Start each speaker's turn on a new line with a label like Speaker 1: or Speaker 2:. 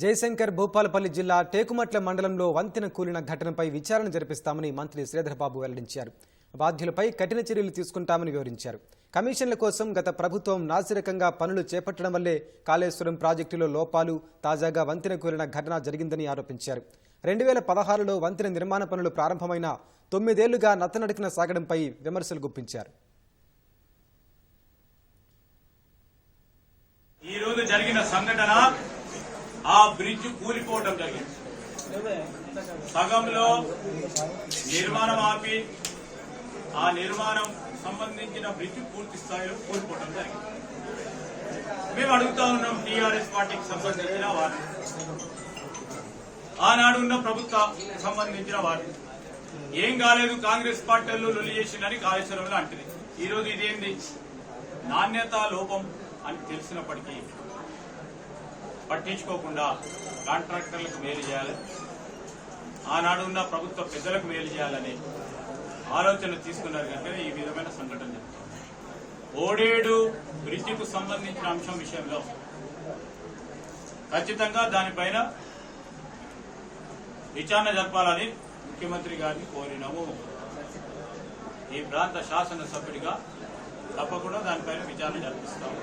Speaker 1: జయశంకర్ భూపాలపల్లి జిల్లా టేకుమట్ల మండలంలో వంతెన కూలిన ఘటనపై విచారణ జరిపిస్తామని మంత్రి శ్రీధర్బాబు వెల్లడించారు. బాధ్యులపై కఠిన చర్యలు తీసుకుంటామని వివరించారు. కమిషన్ల కోసం గత ప్రభుత్వం నాసిరకంగా పనులు చేపట్టడం వల్లే కాళేశ్వరం ప్రాజెక్టులో లోపాలు తాజాగా వంతెన కూలిన ఘటన జరిగిందని ఆరోపించారు. రెండు వేల పదహారులో వంతెన నిర్మాణ పనులు ప్రారంభమైన తొమ్మిదేళ్ళుగా నత్తనడకన సాగడంపై విమర్శలు గుప్పించారు.
Speaker 2: ఈ రోజు జరిగిన సంఘటన ఆ బ్రిడ్జ్ కూలిపోవడం జరిగింది. సగంలో నిర్మాణం ఆపి ఆ నిర్మాణం సంబంధించిన బ్రిడ్జ్ పూర్తి స్థాయిలో కోల్పోవడం జరిగింది. మేము అడుగుతా ఉన్నాం టీఆర్ఎస్ పార్టీకి సంబంధించిన వారు ఆనాడు ఉన్న ప్రభుత్వ సంబంధించిన వారు ఏం కాలేదు కాంగ్రెస్ పార్టీలు లొల్లి చేసిందని కాళేశ్వరంలో అంటుంది ఈరోజు ఇదేంది? నాణ్యత లోపం అని తెలిసినప్పటికీ పట్టించుకోకుండా కాంట్రాక్టర్లకు మేలు చేయాలి. ఆనాడు ఉన్న ప్రభుత్వ పెద్దలకు మేలు చేయాలని ఆలోచన తీసుకున్నారు కనుక ఈ విధమైన సంఘటన జరుగుతుంది. ఓడేడు బ్రిడ్జికు సంబంధించిన అంశం విషయంలో ఖచ్చితంగా దానిపైన విచారణ జరపాలని ముఖ్యమంత్రి గారిని కోరినాము. ఈ ప్రాంత శాసనసభ్యుడిగా తప్పకుండా దానిపైన విచారణ జరిపిస్తాము.